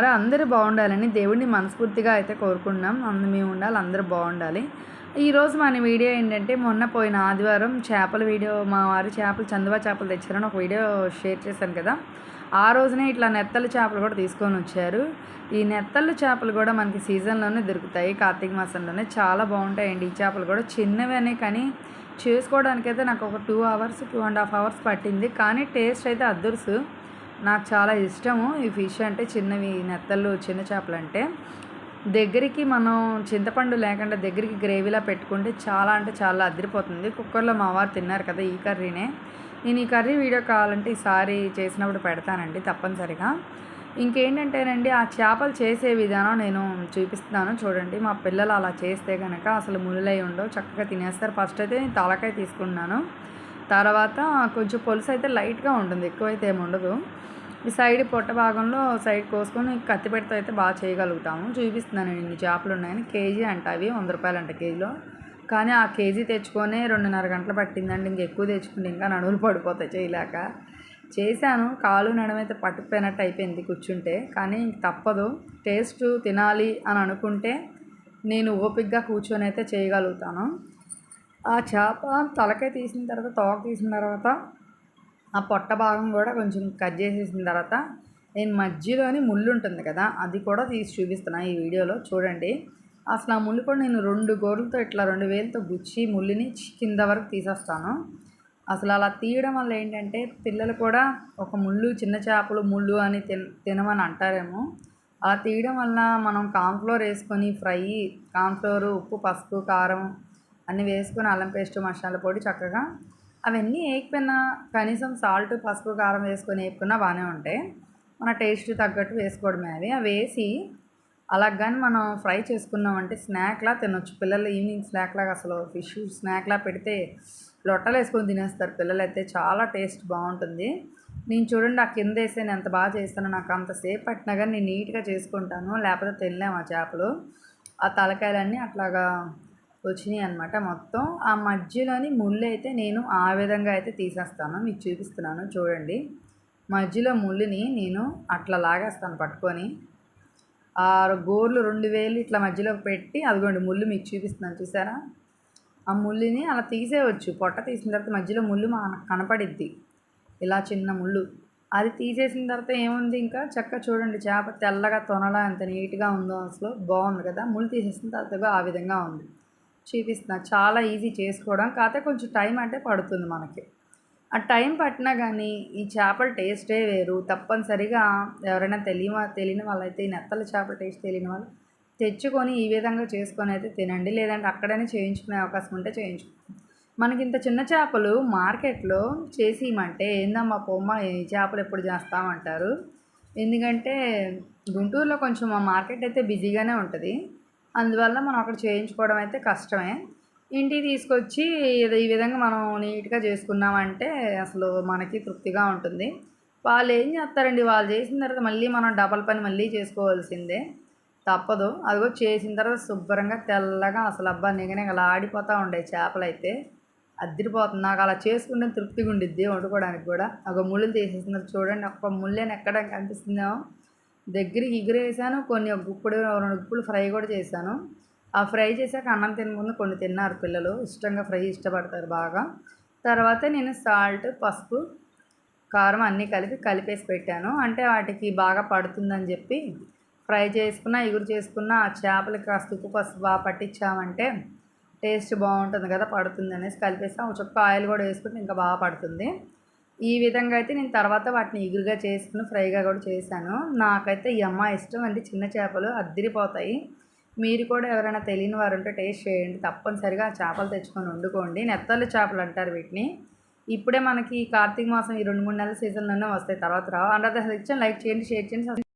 బాగున్నారా అందరూ బాగుండాలని దేవుడిని మనస్ఫూర్తిగా అయితే కోరుకున్నాం అందు మేము ఉండాలి అందరూ బాగుండాలి. ఈరోజు మన వీడియో ఏంటంటే మొన్న పోయిన ఆదివారం చేపల వీడియో మా వారి చేపలు చందువా చేపలు తెచ్చారని ఒక వీడియో షేర్ చేశాను కదా. ఆ రోజునే ఇట్లా నెత్తల చేపలు కూడా తీసుకొని వచ్చారు. ఈ నెత్తళ్ళు చేపలు కూడా మనకి సీజన్లోనే దొరుకుతాయి కార్తీక మాసంలోనే చాలా బాగుంటాయండి ఈ చేపలు కూడా. చిన్నవనే కానీ చేసుకోవడానికైతే నాకు ఒక two hours two and half hours పట్టింది. కానీ టేస్ట్ అయితే అద్దరుసు. నాకు చాలా ఇష్టము. ఈ ఫిష్ అంటే చిన్నవి నెత్తళ్ళు చిన్న చేపలు అంటే దగ్గరికి మనం చింతపండు లేకుండా దగ్గరికి గ్రేవీలా పెట్టుకుంటే చాలా అంటే చాలా అదిరిపోతుంది. కుక్కర్లో మా వారు తిన్నారు కదా ఈ కర్రీనే. నేను ఈ కర్రీ వీడియో కావాలంటే ఈసారి చేసినప్పుడు పెడతానండి తప్పనిసరిగా. ఇంకేంటంటేనండి ఆ చేపలు చేసే విధానం నేను చూపిస్తున్నాను చూడండి. మా పిల్లలు అలా చేస్తే కనుక అసలు ముళ్ళై ఉండవు చక్కగా తినేస్తారు. ఫస్ట్ అయితే నేను తలకాయ తీసుకున్నాను. తర్వాత కొంచెం పులుసు అయితే లైట్గా ఉంటుంది ఎక్కువైతే ఏమి ఉండదు. ఈ సైడ్ పొట్ట భాగంలో సైడ్ కోసుకొని కత్తి పెడితే అయితే బాగా చేయగలుగుతాము. చూపిస్తున్నాను ఇన్ని చేపలు ఉన్నాయని. కేజీ అంట అవి వంద రూపాయలు అంట కేజీలో. కానీ ఆ కేజీ తెచ్చుకొని రెండున్నర గంటలు పట్టిందండి ఇంక ఎక్కువ తెచ్చుకుంటే ఇంకా నడువులు పడిపోతాయి చేయలేక. చేశాను కాలు నడమైతే పట్టుకుపోయినట్టు అయిపోయింది కూర్చుంటే. కానీ ఇంక తప్పదు. టేస్ట్ తినాలి అని అనుకుంటే నేను ఓపిక్గా కూర్చొని అయితే చేయగలుగుతాను. ఆ చేప తలకాయ తీసిన తర్వాత తోక తీసిన తర్వాత ఆ పొట్ట భాగం కూడా కొంచెం కట్ చేసేసిన తర్వాత నేను మధ్యలోని ముళ్ళు ఉంటుంది కదా అది కూడా తీసి చూపిస్తున్నాను ఈ వీడియోలో. చూడండి అసలు ఆ ముళ్ళు కూడా నేను రెండు గోర్లతో ఇట్లా రెండు వేలతో గుచ్చి ముళ్ళుని కింద వరకు తీసేస్తాను. అసలు అలా తీయడం వల్ల ఏంటంటే పిల్లలు కూడా ఒక ముళ్ళు చిన్న చేపలు ముళ్ళు అని తిన తినమని అంటారేమో. అలా తీయడం వల్ల మనం కాన్ఫ్లోర్ వేసుకొని ఫ్రై కాన్ఫ్లోర్ ఉప్పు పసుపు కారం అన్నీ వేసుకొని అల్లం పేస్ట్ మసాలా పొడి చక్కగా. అవన్నీ వేయకపోయినా కనీసం సాల్ట్ పసుపు కారం వేసుకొని వేపుకున్నా బాగానే ఉంటాయి మన టేస్ట్ తగ్గట్టు వేసుకోవడమే. అవి అవి వేసి అలా కానీ మనం ఫ్రై చేసుకున్నామంటే స్నాక్లా తినొచ్చు. పిల్లలు ఈవినింగ్ స్నాక్లాగా అసలు ఫిష్ స్నాక్లా పెడితే లొట్టలు వేసుకొని తినేస్తారు పిల్లలు అయితే చాలా టేస్ట్ బాగుంటుంది. నేను చూడండి ఆ కింద వేసే నేను ఎంత బాగా చేస్తానో నాకు అంతసేపు పట్టినా కానీ నేను నీట్గా చేసుకుంటాను. లేకపోతే తినలేము ఆ చేపలు. ఆ తలకాయలన్నీ అట్లాగా వచ్చినాయి అనమాట మొత్తం. ఆ మధ్యలోని ముళ్ళు అయితే నేను ఆ విధంగా అయితే తీసేస్తాను. మీకు చూపిస్తున్నాను చూడండి. మధ్యలో ముళ్ళుని నేను అట్లా లాగేస్తాను పట్టుకొని. ఆ గోర్లు రెండు వేలు ఇట్లా మధ్యలో పెట్టి అదిగోండి ముళ్ళు మీకు చూపిస్తున్నాను చూసారా? ఆ ముళ్ళుని అలా తీసేయవచ్చు. పొట్ట తీసిన తర్వాత మధ్యలో ముళ్ళు మనకు కనపడిద్ది. ఇలా చిన్న ముళ్ళు. అది తీసేసిన తర్వాత ఏముంది ఇంకా? చక్క చూడండి చేప తెల్లగా తొనలా ఎంత నీట్గా ఉందో అసలు. బాగుంది కదా? ముళ్ళు తీసేసిన తర్వాత ఆ విధంగా ఉంది. చూపిస్తున్నా. చాలా ఈజీ చేసుకోవడం. కాకపోతే కొంచెం టైం అంటే పడుతుంది మనకి. ఆ టైం పట్టినా కానీ ఈ చేపల టేస్టే వేరు. తప్పనిసరిగా ఎవరైనా తెలియ తెలియని వాళ్ళైతే ఈ నెత్తల చేపల టేస్ట్ తెలియని వాళ్ళు తెచ్చుకొని ఈ విధంగా చేసుకొని అయితే తినండి. లేదంటే అక్కడనే చేయించుకునే అవకాశం ఉంటే చేయించుకో మనకి ఇంత చిన్న చేపలు మార్కెట్లో చేసి ఏందమ్మా పొమ్మ? ఈ చేపలు ఎప్పుడు చేస్తామంటారు? ఎందుకంటే గుంటూరులో కొంచెం మా మార్కెట్ అయితే బిజీగానే ఉంటుంది. అందువల్ల మనం అక్కడ చేయించుకోవడం అయితే కష్టమే. ఇంటికి తీసుకొచ్చి ఈ విధంగా మనం నీట్గా చేసుకున్నామంటే అసలు మనకి తృప్తిగా ఉంటుంది. వాళ్ళు ఏం చేస్తారండి? వాళ్ళు చేసిన తర్వాత మళ్ళీ మనం డబల్ పని మళ్ళీ చేసుకోవాల్సిందే. తప్పదు. అదిగో చేసిన తర్వాత శుభ్రంగా తెల్లగా అసలు అబ్బా నిగనిగలా ఆడిపోతూ ఉండే చేపలు అయితే అద్దరిపోతుంది. నాకు అలా చేసుకుంటే తృప్తిగా ఉండిద్ది వండుకోవడానికి కూడా. ఒక ముళ్ళు తీసేసిన చూడండి ఒక్క ముళ్ళని ఎక్కడ కనిపిస్తుందేమో. దగ్గరికి ఎగిరేసాను కొన్ని గుప్పుడు రెండు గుప్పులు ఫ్రై కూడా చేశాను. ఆ ఫ్రై చేశాక అన్నం తినకుండా కొన్ని తిన్నారు పిల్లలు ఇష్టంగా ఫ్రై ఇష్టపడతారు బాగా. తర్వాత నేను సాల్ట్ పసుపు కారం అన్నీ కలిపి కలిపేసి పెట్టాను. అంటే వాటికి బాగా పడుతుందని చెప్పి ఫ్రై చేసుకున్న ఎగురు చేసుకున్న ఆ చేపలకి కాస్త ఉప్పు పసుపు బాగా పట్టించామంటే టేస్ట్ బాగుంటుంది కదా పడుతుంది అనేసి కలిపేసి. ఒక చుక్క ఆయిల్ కూడా వేసుకుంటే ఇంకా బాగా పడుతుంది. ఈ విధంగా అయితే నేను తర్వాత వాటిని ఎగురుగా చేసుకుని ఫ్రైగా కూడా చేశాను. నాకైతే ఈ అమ్మ ఇష్టం అండి. చిన్న చేపలు అద్దిరిపోతాయి. మీరు కూడా ఎవరైనా తెలియని వారు ఉంటే టేస్ట్ చేయండి. తప్పనిసరిగా చేపలు తెచ్చుకొని వండుకోండి. నెత్తలు చేపలు అంటారు వీటిని. ఇప్పుడే మనకి కార్తీక మాసం ఈ రెండు మూడు నెలల సీజన్లోనే వస్తాయి. తర్వాత రావు అండ్ అది లైక్ చేయండి షేర్ చేయండి